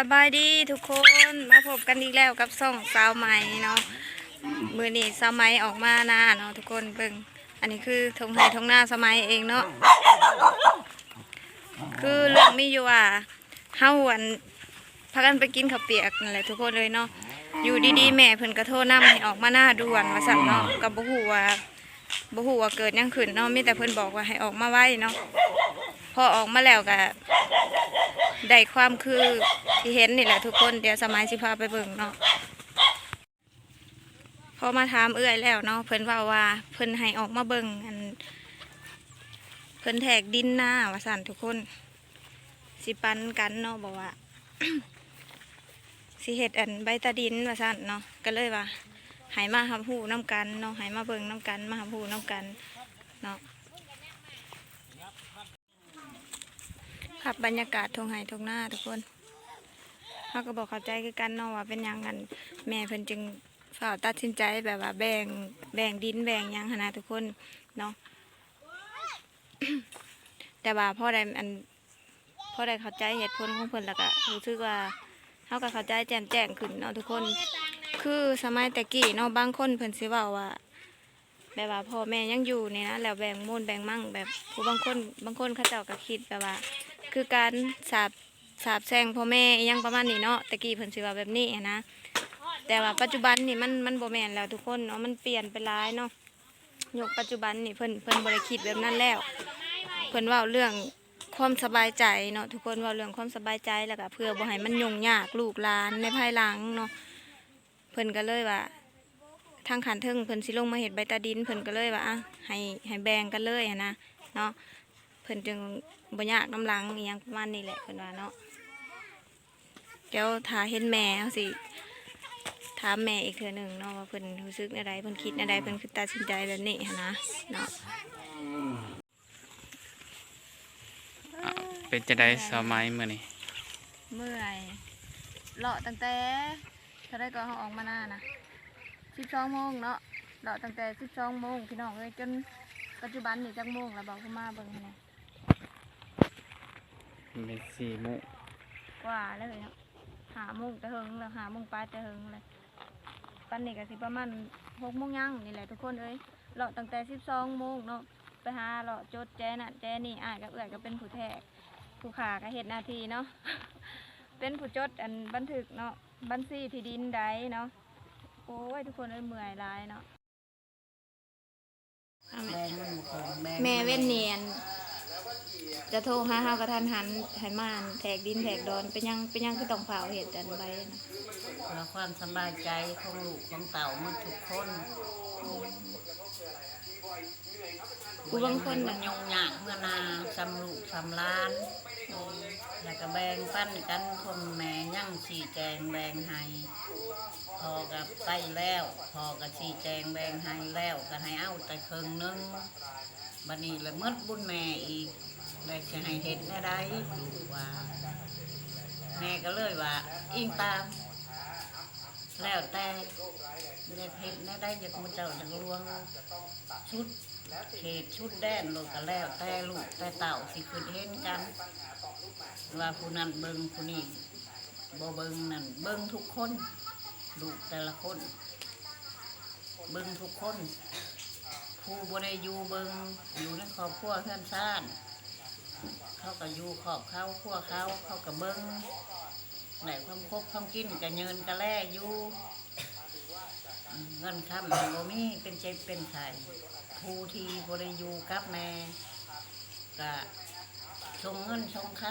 สบายดีทุกคนมาพบกันอีกแล้วกับส่องสาวไหมเนาะมือนี้สาวไหมออกมาหน้าเนาะทุกคนเบิ่งอันนี้คือทงไทยทงหน้าสาวไหมัยเองเนาะคือเรื่องมีอยู่ว่าเฮาวันพากันไปกินข้าวเปียกนั่นแหละทุกคนเลยเนาะอยู่ดีๆแม่เพิ่นก็โทรนำให้ออกมาหน้าด่วนว่าสั่นเนาะกับบ่ฮู้ว่าบ่ฮู้ว่าเกิดยังขึ้นเนาะมีแต่เพิ่นบอกว่าให้ออกมาไว้เนาะพอออกมาแล้วก็ ได้ความคือที่เห็นนี่แหละทุกคนเดี๋ยวสมัยสิพาไปเบิ่งเนาะพอมาถามเอื้อยแล้วเนาะเพิ่นว่าว่าเพิ่นให้ออกมาเบิ่งอันเพิ่นแทกดินหน้าว่าสั่นทุกคน สิปันกันเนาะบอกว่าสิเฮ็ดอันใบตาดินว่าสั่นเนาะก็เลยว่าให้มาหาหูน้ำกันเนาะให้มาเบิ่งน้ำกัน มาหาหูน้ำกันเนาะ ครับบรรยากาศทงไห้ทงหน้าทุกคนเขาก็บอกเข้าใจคือกันเนาะว่าเป็นยังกันแม่เพิ่นจึงฝ่าตัดสินใจแบบว่าแบ่งแบ่งดินแบ่งยังหนนะทุกคนเนาะแต่ว่าพ่อได้อันพ่อได้เข้าใจเหตุผลของเพิ่นแล้วก็รู้สึกว่าเขาก็เข้าใจแจ่มแจ้งขึ้นเนาะทุกคน คือสมัยแต่กี้เนาะบางคนเพิ่นสิว้าว่าแบบว่าพ่อแม่ยังอยู่เนี่ยนะแล้วแบ่งมูลแบ่งมั่งแบบผู้บางคนบางคนเขาเจ้าก็คิดแบบว่า คือการสาบสาบแซงพ่อแม่อิหยังประมาณนี้เนาะตะกี้เพิ่นสิว่าแบบนี้นะแต่ว่าปัจจุบันนี่มันมันบ่แม่นแล้วทุกคนเนาะมันเปลี่ยนไปหลายเนาะยกปัจจุบันนี่เพิ่นเพิ่นบ่ได้คิดแบบนั้นแล้ว เพิ่นเว้าเรื่องความสบายใจเนาะทุกคนเว้าเรื่องความสบายใจแล้วก็เพื่อบ่ให้มันยุ่งยากลูกหลานในภายหลังเนาะเพิ่นก็เลยว่าทางขันเทิงเพิ่นสิลงมาเห็ดใบตาดินเพิ่นก็เลยว่าอะให้ให้แบ่งกันเลยนะเนาะ เพิ่นจึงบ่ยากน้ำหลังอหยังประมาณนี้แหละเพิ่นว่าเนาะเดี๋ยวถ้าเห็นแม่เขาสิถามแม่อีกเทื่อหนึ่งเนาะว่าเพิ่นรู้สึกอะไรเพิ่นคิดอะไรเพิ่นคือตัดสินใจแบบนี้หั้นนะเนาะอะเป็นจะได้สมัยเมื่อนี้เมื่อยเลาะตั้งแต่เท่าไรก็เขาออกมาหน้านะสิบสองโมงเนาะเลาะตั้งแต่สิบสองโมงพี่น้องเอ้ยจนปัจจุบันนี่จักโมงแล้วบอกเขามาเบิ่งให้หน่อย เป็นสี่โมุกว่าเลยเนาะหาโมงแต่เฮิงแล้วหาโมงปลายแต่เฮิงเลยปันนี่ก็สิประมาณหกโมงยังนี่แหละทุกคนเอ้ยเลาะตั้งแต่สิบสองโมงเนาะไปหาเลาะจดแจน่ะแจนี่อ่านกับเอื่อยก็เป็นผู้แทกผู้ขาก็เห็ดหน้าที่เนาะเป็นผู้จดอันบันทึกเนาะบัญชีที่ดินใดเนาะโอ้ยทุกคนเอ้ยเมื่อยหลายเนาะเอาแม่แบงมันของแบงแม่เว้นเนียน จะโทรหาเฮากระทันหันให้มาอั่นแทกดินแทกดอนเป็นหยังเป็นหยังคือต้องเผาเห็ดอันใบนะเพื่อความสบายใจของลูกของเต่าหมันทุกคนผู้บางคนมัน่ะนยงยากเมื่อนาสำลูกสำล้าน แล้วก็แบ่งปั้นกันคนแม่ยั่งชี้แจงแบ่งให้พอกับไปแล้ว พอกับชี้แจงแบ่งให้แล้วก็ให้เอาแต่ครึ่งหนึง บัดนี้ละหมดบุญแม่อีกเลยจะให้เห็นได้ได้ลูว่า แม่ก็เลยว่า อิงตาม แล้วแต่เด็กเห็นได้ได้จากมือเจ้าจากลวงชุดเขตชุดแดนลูกก็แล้วแต่ลูกแต่เต่าสิคือเห็นกัน ว่าผู้นั้นเบิงผู้นี้บ่เบิงนั่นเบิงทุกคน ลูกแต่ละคน เบิงทุกคน ผู้บ่ได้อยู่เบิงอยู่ในครอบครัวเพื่อนซ่านเขาก็อยู่ขอบเขาครัวเขาเขาก็เบิงไหนความคบความกินก็เยินก็แล่อยู่เงินคำมันบ่มีเป็นเจ็บเป็นไข้ผู้ที่บริยูกับแม่ก็ชงเงินชงค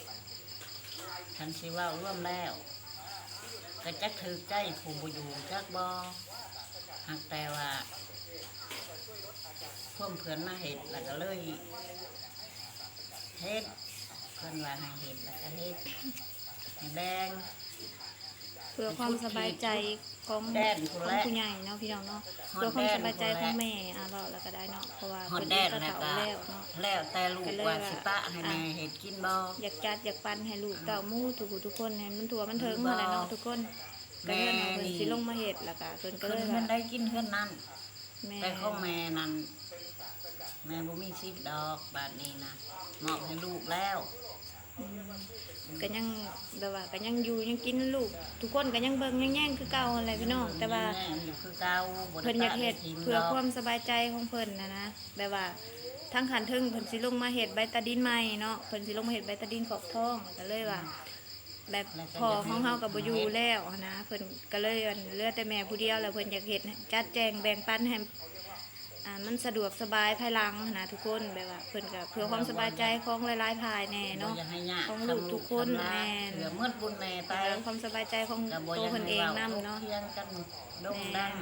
ำฉันสิว่าร่วมแล้วก็จักถือใจผู้บอยู่จักบอหากแต่ว่า พ่วมเพื่อนมาเห็ดแล้วก็เลยเฮ็ดเพิ่นว่าให้เฮ็ดแล้วก็เฮ็ดให้แบ่งเพื่อความสบายใจของแดนผู้ของแรกผู้ใหญ่เนาะพี่น้องเนาะฮอดเพื่อความสบายใจแดนผู้แรกของแม่อะเราแล้วก็ได้เนาะเพราะว่าฮอดเพิ่นแดนก็แล้วเฒ่าก็แล้วเนาะ แล้วแต่ลูกก็เลยว่าว่าสิปะให้แม่เฮ็ดกินบ่ อยากจัดอยากปันให้ลูกเต่าหมู่ทุกผู้ทุกคนให้มันทั่วมันถึงบ่อะไรเนาะทุกคนก็แม่เพิ่นเอาเพิ่นนี่สิลงมาเฮ็ดแล้วก็เพิ่นก็เพิ่เลนยเพิ่ว่านได้กินเพิ่นนั้นแม่ แต่ของแม่นั้น แม่บ่มีสิทธิ์ดอกบาดนี้นะมอบให้ลูกแล้วอืมก็ยังแบบว่าก็ยังอยู่ยังกินลูก ทุกคนก็ยังเบิ่งยังแย่งคือเก่าอะไรพี่น้องแต่ว่าแม่อยู่คือเก่าบ่ได้เพิ่นอยากเฮ็ดปะได้ทิมเพื่อดกความสบายใจของเพิ่นนะนะแบบว่าทั้งขันทึงเพิ่นสิลงมาเฮ็ดใบตาดินใหม่เนาะเพิ่นสิลงมาเฮ็ดใบตาดินขอบท้องก็เลยว่า แบบพอของเฮาก็บ่อยู่แล้วนะเพิ่นก็เลยเหลือแต่แม่ผู้เดียวแล้วเพิ่นอยากเฮ็ดให้จัดแจงแบ่งปันให้ อ่ามันสะดวกสบายภายหลังนะทุกคนแบบว่าเพิ่นก็เพื่อความสบายใจของหลายๆภายแน่เนาะบ่อยากให้ยากของลูกทุกคนทำลายแม่นเหลือเมื่อบุญแม่ไปเพื่อความสบายใจของก็บ่ตัอวยากเพิ่นเองให้นํว้เนาะ เที่ยงกันดงดัง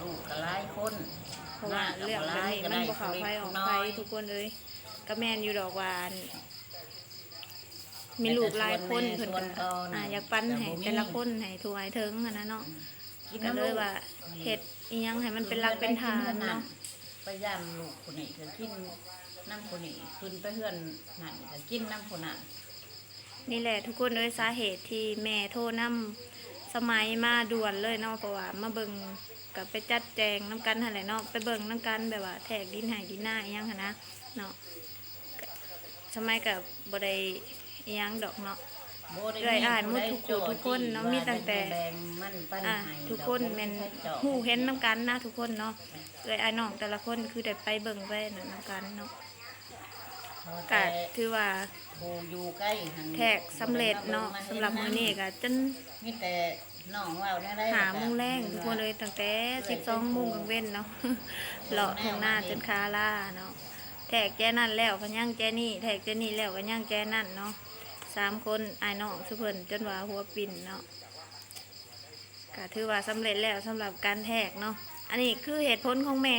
ลูกก็หลายคนเพราะว่าเรื่องแบบนี้มันบ่เข้าไฟออกไฟทุกคนเลยก็แม่นอยู่ดอกว่าอันมีลูกหลายคนเพิ่นก็อ่าอยากปั้นให้แต่ละคนให้ถวายถึงหั้นนะเนาะ กินก็น้ำเลยว่าเฮ็ด อีหยังให้มันเป็นหลักเป็นฐานเนาะไปย่ามลูกคนนี้ก็กินน้ำคนนี้ขึ้นไปเฮือนนั่นก็กินน้ำคนนั้นนี่แหละทุกคนเลยสาเหตุที่แม่โทรนำสมัยมาด่วนเลยเนาะเพราะว่ามาเบิ่งกับไปจัดแจงน้ำกันหั่นแหละเนาะไปเบิ่งน้ำกันแบบว่าแทกดินใหายดินหน้าอีหยังหันนะเนาะก็สมัยกับบ่ได้อีหยังดอกเนาะบ่ได้ เอื้อยอ้ายหมดทุกคู่ทุกคนเนาะมีตั้งแต่แบ่งมันปั้นอะให้ทุกคนแม่นหูเห็นน้ำกันนะทุกคนเนาะเอ้ยอ้ายน้องแต่ละคนคือได้ไปเบิ่งไปนั่นน้ำกันเนาะพอก็แต่ถือว่าผู้อยู่ใกล้หั่นแทกสำเร็จเนาะสำหรับมื้อนี้ก็จนมีแต่น้องว่าวแน่ได้หาโมุงแรงทุกคนเลยตั้งแต่สิบสองโมงกลางเว้นเนาะเลาะทางหน้าจนคาล่าเนาะแทกแจนั่นแล้วก็ย่างแจนี่แทกแจนี่แล้วก็ย่างแจนั่นเนาะ สามคนไอ้น้องสุเพิ่นจนว่าหัวปิ่นเนาะก็ถือว่าสำเร็จแล้วสำหรับการแทกเนาะอันนี้คือเหตุผลของแม่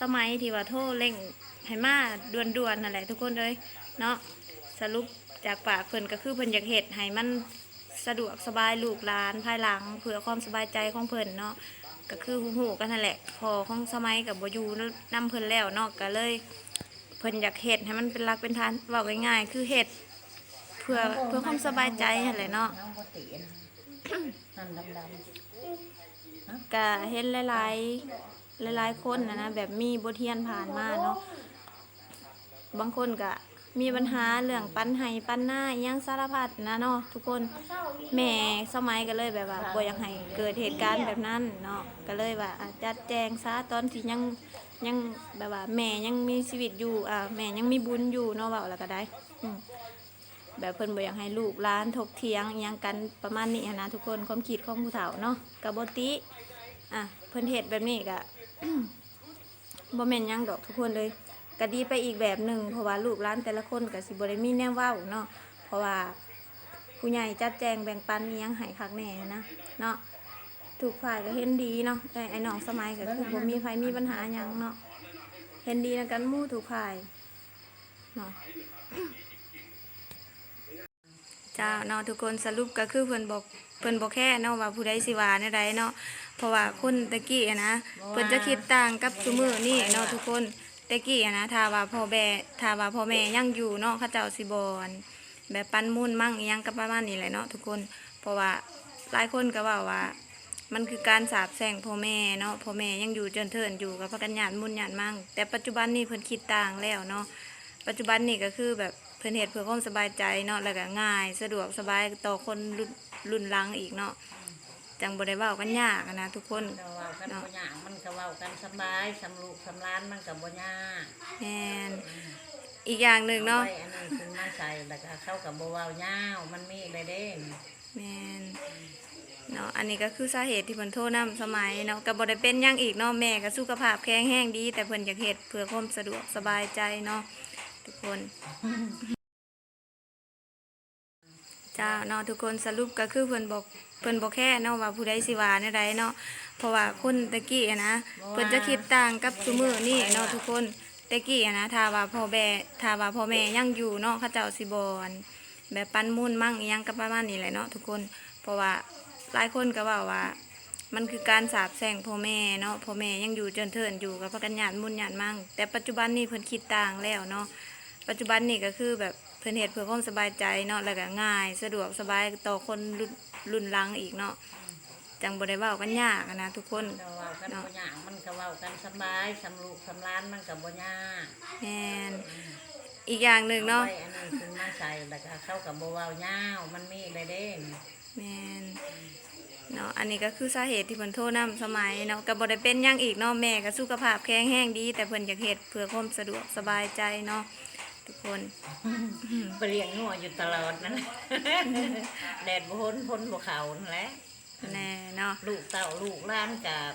สมัยที่ว่าโทรเร่งให้มาด่วนๆนั่นแหละทุกคนเลยเนาะสรุปจากปากเพิ่นก็คือเพิ่นอยากเฮ็ดให้มันสะดวกสบายลูกหลานภายหลังเพื่อความสบายใจของเพิ่นเนาะก็คือหูหูกันนั่นแหละ พอของสมัยกับบอยู่นำเพิ่นแล้วเนาะก็เลย เพิ่นอยากเฮ็ดให้มันเป็นหลักเป็นฐานเว้าง่ายๆคือเฮ็ด เพื่อเพื่อความสบายใจนั่นแหละเนาะน้องบ่ตินะนั่นดำก็เห็นหลายๆหลาย ๆ คนนะนะแบบมีบทเรียนผ่านมาเนาะบางคนก็มีปัญหาเรื่องปันไห้ปันหน้าอิหยังสารพัดนะเนาะทุกคนแม่สมัยก็เลยแบบว่าบ่อยากให้เกิดเหตุการณ์แบบนั้นเนาะก็เลยว่าอะจัดแจงซะตอนที่ยังยังแบบว่าแม่ยังมีชีวิตอยู่อ่าแม่ยังมีบุญอยู่เนาะเว้าแล้วก็ได้อืม แบบเพิ่นบ่อยากให้ลูกหลานถกเถียงอิหยังกันประมาณนี้หั้นนะทุกคนความคิดของผู้เฒ่าเนาะก็บ่ติอะเพิ่นเฮ็ดแบบนี้ก็ บ่แม่นหยังดอกทุกคนเลยก็ดีไปอีกแบบหนึ่งเพราะว่าลูกหลานแต่ละคนก็สิบ่ได้มีแนวเว้าเนาะเพราะว่าผู้ใหญ่จัดแจงแบ่งปันอิหยังให้คักแน่นะเนาะทุกฝ่ายก็เห็นดีเนาะไอ้ไอ้น้องสมัยก็คือบ่มีใครมีปัญหาหยังเนาะเห็นดีนำกันหมู่ทุกฝ่ายเนาะ จ้าเนาะทุกคนสรุปก็คือเพิ่นบอกเพิ่นบอกแค่เนาะว่าผู้ใดสิว่าแนใดเนาะเพราะว่าคนตะกี้อะนะเพิ่นจะคิดต่างกับซุมือนี่เนาะทุกคนตะกี้อะนะถ้าว่าพ่อแม่ถ้าว่าพ่อแม่ยังอยู่เนาะเขาเจ้าสิบอนแบบปันมุ่นมั่งอิหยังก็ประมาณนี้แหละเนาะทุกคนเพราะว่าหลายคนก็ว่าว่า มันคือการสาบแช่งพ่อแม่เนาะพ่อแม่ยังอยู่จริญเทินอยู่กับพระกันญาติมุ่นญาติมั่งแต่ปัจจุบันนี้เพิ่นคิดต่างแล้วเนาะปัจจุบันนี่ก็คือแบบ พิ่นเฮ็ดเพื่อความสบายใจเนาะแล้วก็ง่าย สะดวกสบายต่อคนรุ่นรุ่นหลังอีกเนาะจังบ่ได้เว้ากันยากอะนะทุกคนๆเราเว้ากันบ่ยากมันก็เว้ากันสบายสำลูกสำล้านมันก็บ่ยากแม่นอีกอย่างหนึ่งเนาะอไว้อันนี้ขึ้นมาใส่แล้วก็เข้ากับบ่เว้ายาวมันมีได้เด้แม่นเนาะอันนี้ก็คือสาเหตุที่เพิ่นโทรนำสมัยเนาะก็บ่ได้เป็นหยังอีกเนาะแม่ก็สุขภาพแข็งแรงดี แต่เพิ่นอยากเฮ็ดเพื่อความสะดวกสบายใจเนาะ ทุกคนเจ้าเนาะทุกคนสรุปก็คือเพิ่นบอกเพิ่นบอกแค่เนาะว่าผู้ใดสิว่าแนวใดเนาะเพราะว่าคนตะกี้อะนะเพิ่นจะคิดต่างกับซุมือนี่เนาะทุกคนตะกี้อะนะถ้าว่าพ่อแม่ถ้าว่าพ่อแม่ยังอยู่เนาะเขาเจ้าสิบอนแบบปั้นมุ่นมั่งยังก็ประมาณนี้แหละเนาะทุกคน เพราะว่าหลายคนก็ว่าว่า มันคือการสาบแช่งพ่อแม่เนาะพ่อแม่ยังอยู่จริญเทินอยู่กับพระกันญาติมุ่นญาติมั่งแต่ปัจจุบันนี้เพิ่นคิดต่างแล้วเนาะ ปัจจุบันนี่ก็คือแบบเพิ่นเฮ็ดเพื่อความสบายใจเนาะแล้วก็ง่าย สะดวกสบายต่อคนรุ่นรุ่นหลังอีกเนาะจังบ่ได้เว้ากันยากอะนะทุกคนเราเว้ากันบ่ยากมันก็เว้ากันสบายสำลูกสำล้านมันก็บ่ยากแม่นอีกอย่างหนึ่งเนาะไว้อันนี้ขึ้นมาใส่แล้วก็เข้ากับโบเวาเงาวมันมีได้เด่นแมนเนาะอันนี้ก็คือสาเหตุที่เพิ่นโทรนํสมัยเนาะก็บ่ได้เป็นหยังอีกเนาะแม่ก็สุขภาพแข็งแรงดี แต่เพิ่นอยากเฮ็ดเพื่อความสะดวกสบายใจเนาะ ทุกคนไปเลี้ยงงัวอยู่ตลอดนั่นแหละแดดบ่พ้นพ้นบ่เขานั่นแหละแน่เนาะลูกเต่าลูกหล้านกับ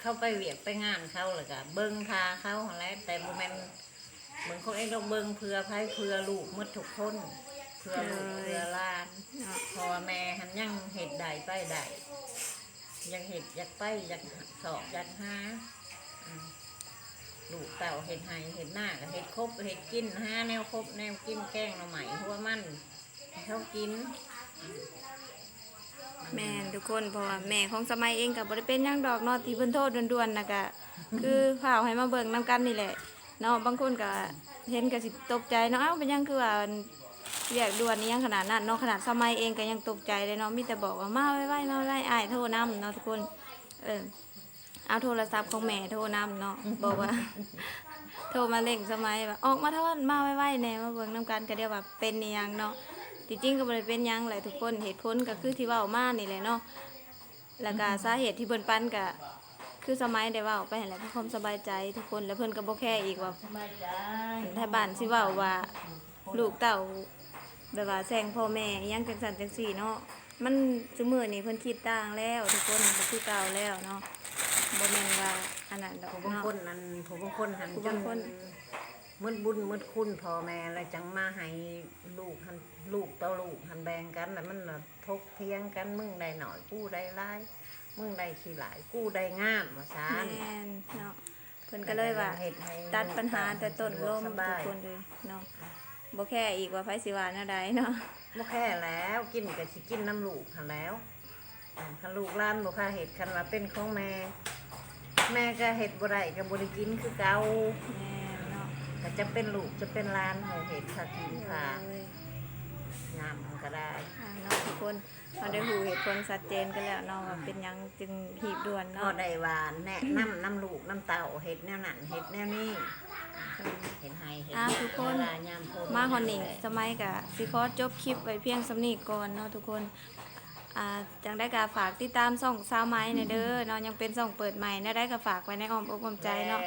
เข้าไปเวียกไปงานเขาเลยกับเบิ้งพาเขาหั่นแหล้วแต่บ่แม่นเหมือนคนเองต้องเบิ้งเพื่อไผเพื่อลูกหมดทุกคนเพื่อลูกเพื่อหล้านเนาะพอแม่หันยังเห็ดใดไปใดยังเห็ดอยากไปอยากสอบอยากหาอืม ลูกเต่าเห็ดไห้เห็ดหน้าก็เห็ดครบเห็ดกินห้าแนวครบแนวกินแกงหน่อใหม่หัวมันให้เขากิน แม่นทุกคนเพราะว่าแม่ของสมัยเองก็บ่ได้เป็นหยังดอกเนาะที่เพิ่นโทษด่วนๆน่ะก็คือข่าวให้มาเบิ่งนํกันนี่แหละเนาะบางคนก็เห็นก็สิตกใจเนาะเอ้าเป็นหยังคือว่าเรียกด่วนนี่ยังขนาดนั้นเนาะขนาดสมัยเองก็ยังตกใจเลยเนาะมีแต่บอกว่ามาไว้ๆมาไว้อ้ายโทรนํเนาะทุกคนเออ เอาโทรศัพท์ของแม่โทรนํเนาะบอกว่า โทรมาเล่งสมัยแบบออกมาเท่านั้นมาไว้ๆแหน่มาเบิ่งนํกันก็เรียกว่าเป็นอีหยังเนาะจริงๆก็บ่ได้เป็นหยังแหละทุกคนเหตุผลก็คือที่เว้ามานี่แหละเนาะแล้วก็สาเหตุที่เพิ่นปั้นก็คือสมัยได้เว้าไปหั่นแหละเพื่อความสบายใจทุกคนแล้วเพิ่นก็บ่แค่อีกว่าสบายใจถ้าบ้านสิเว้าว่าลูกเต้าแบบว่าแซงพ่อแม่อิหยังจังซั่นจังซี่เนาะมันซุมื้อนี้เพิ่นคิดต่างแล้ว ทุกคนบ่คือเก่าแล้วเนาะ บ่แม่นว่าอันนั้นดอกผู้บางเนาะ คนนั้นผู้บางคนหันผู้จับางงคน มืดบุญมืดคุณพ่อแม่แล้วจังมาให้ลูกหันลูกต่อลูกหันแบ่งกันแล้วมันน่ะทกเทียงกันมึงได้หน่อยกูได้หลายมึงได้ขี้หลายกูได้งามว่าซานแม่นเนาะเพิ่นก็เลยว่า ฮ็ให้ ตัดปัญหาแต่ต้นลมสทุกบายคนเลยเนาะบ่แค่อีกว่าไผสิว่าแนวใดเนาะ บ่แค่แล้วกินก็สิกินน้ำลูกหันแล้วอ่าคันลูกหล้านบ่ค่าเห็ดคันว่าเป็นของแม่ แม่ก็เห็ดบ่ได้ก็บ่ได้กินคือเก่าแม่นเนาะก็จะเป็นลูกจะเป็นหล้านให้เห็ดค่ากินค่าเลยงามมันก็ได้อ่าเนาะทุกคนเราได้หูเหตุผลชัดเจนกันแล้วเนาะว่าเป็นหยังจึงหีบด่วนก็เนาะได้หวานแนะนำน้ำลูกน้ำเต่าเห็ดแนวนั้นเห็ดแนวนี้เห็ดให้เห็ดอ่าทุกคน เวลายามโพดมาฮอนนี่สมัยกะสิขอจบคลิปไว้เพียงสำนีก่อนเนาะทุกคน อ่าจังได้กะฝากติดตามส่องสาวไม้ในเด้อเนาะยังเป็นส่องเปิดใหม่นะได้ก็ฝากไว้ในอ้อมอกอ้อมใจเนาะ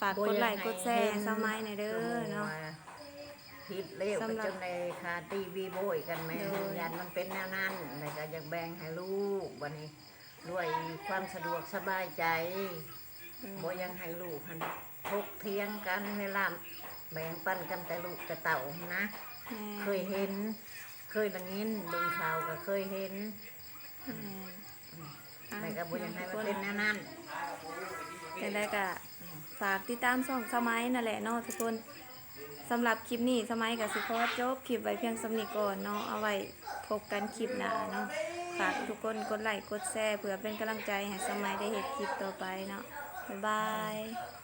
ฝากกดไลค์กดแชร์สาวไม้ในเด้อเนาะผิดเร็วสำก็หรับจนในคาตีวีโบยกันแม่โดยยันมันเป็นแนวนั้นแล้วก็อยากแบ่งให้ลูกวันนี้ด้วยความสะดวกสบายใจบ่ยังให้ลูกหันทกเทียงกันเวลาแบ่งปันกันแต่ลูกแต่เต่านะแม่เคยเห็น เคยดังยินเบิ่งข่าวก็เคยเห็นแม่แต่ก็บ่ยังให้มันเป็นแนวนั้นจังได้กะฝากติดตามส่องสมัยนั่นแหละเนาะทุกคนสำหรับคลิปนี้สมัยกับสิขอจบคลิปไว้เพียงสำนีก่อนเนาะเอาไว้พบกันคลิปหน้าเนาะฝากทุกคนกดไลค์กดแชร์เพื่อเป็นกำลังใจให้สมัยได้เห็นคลิปต่อไปเนาะบ๊ายบาย